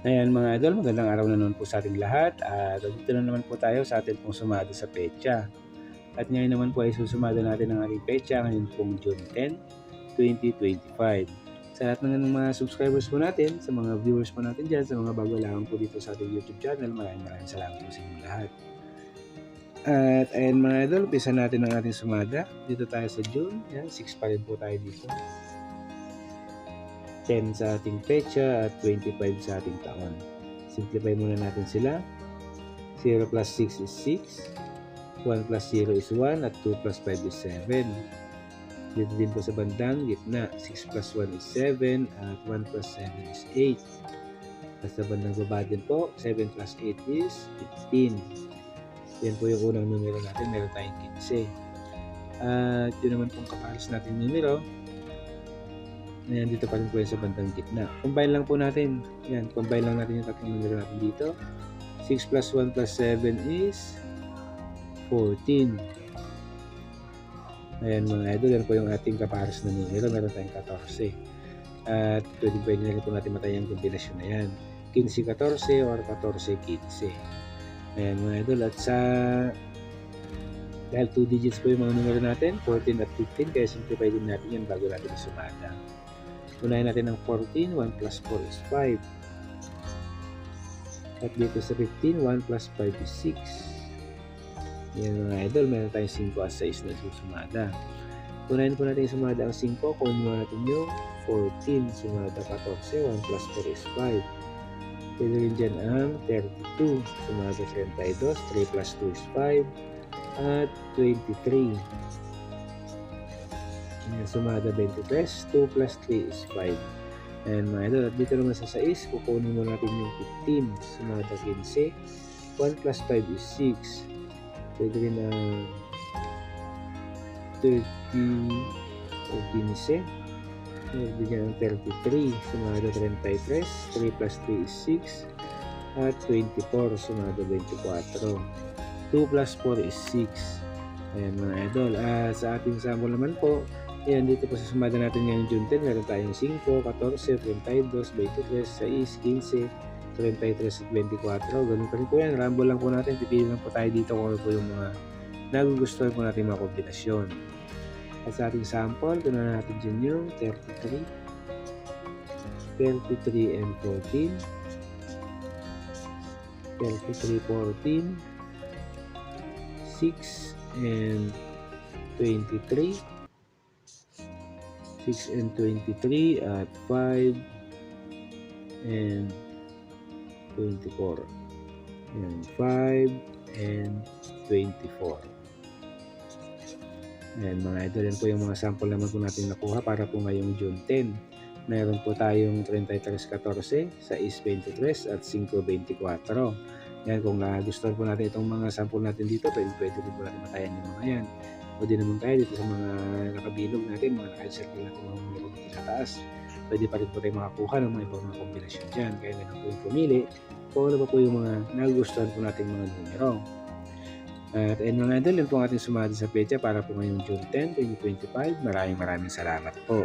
Ayan mga idol, magandang araw na naman po sa ating lahat at dito na naman po tayo sa ating pong sumado sa pecha. At ngayon naman po ay susumado natin ang ating pecha ngayon pong June 10, 2025. Sa lahat ng mga subscribers po natin, sa mga viewers po natin dyan, sa mga bago lang po dito sa ating YouTube channel, maraming maraming salamat po sa inyong lahat. At ayan mga idol, umpisa natin ang ating sumada. Dito tayo sa June, yan, 6 pa rin po tayo dito. 10 sa ating pecha at 25 sa ating taon. Simplify muna natin sila. 0 plus 6 is 6. 1 plus 0 is 1 at 2 plus 5 is 7. Dito din po sa bandang gitna, 6 plus 1 is 7 at 1 plus 7 is 8. At sa bandang baba din po, 7 plus 8 is 15. Yan po yung unang numero natin, meron tayong 15. At yun naman pong kapares natin numero, Ayan, dito pa rin po sa bandang gitna. Combine lang po natin. Yan, combine lang natin yung tatlong numero natin dito. 6 plus 1 plus 7 is 14. Ayan mga idol, yan po yung ating kapares na numero. Meron tayong 14. At pwede pwede na rin po natin matayin yung kombinasyon na yan. 15-14 or 14-15. Ayan mga idol. At sa dahil 2 digits po yung mga numero natin, 14 at 15, kaya simplify din natin yan bago natin sumada. Unahin natin ang 14, 1 plus 4 is 5. At dito sa 15, 1 plus 5 is 6. Yan mga idol, meron tayong 5 at 6 na susumada. Unahin po natin sumada ang 5, kunin mo natin yung 14, sumada 14, 1 plus 4 is 5. Pwede rin dyan ang 32, sumada 32, 3 plus 2 is 5, at 23. Ayan, sumada 23. 2 plus 3 is 5. And mga idol, at dito naman sa 6, kukunin mo natin yung 15. Sumada 15. 1 plus 5 is 6. Pwede rin ang 30 o 15. Pwede dyan ang 33. Sumada 33. 3 plus 3 is 6. At 24. Sumada 24. 2 plus 4 is 6. Ayan mga idol. Ah, sa ating sample naman po, ayan dito po sa sumada natin ngayong June 10, meron tayong 5, 14, 32, 23, 6, 15, 33 at 24. Ganun pa rin po yan. Rumble lang po natin. Pipili lang po tayo dito kung ano po yung mga nagugustuhan po natin mga kombinasyon. At sa ating sample, na natin dyan yung 33, 33 and 14, 33, 14, 6 and 23 6 and 23 at 5 and 24 and 5 and 24 Ayan mga idol, yan po yung mga sample naman po natin nakuha para po ngayong June 10. Meron po tayong 33.14, 6.23 at 5.24. Yan, kung nagustuhan po natin itong mga sample natin dito, pwede, pwede po natin matayan yung mga yan. Pwede naman tayo dito sa mga nakabilog natin, mga naka-circle natin mga numero dito sa taas. Pwede pa rin po tayo makakuha ng mga ibang mga kombinasyon dyan. Kaya ganun po yung pumili kung ano pa po yung mga nagustuhan po natin mga numero. At ayun mga idol, yun po ang ating sumali sa pecha para po ngayong June 10, 2025. Maraming maraming salamat po.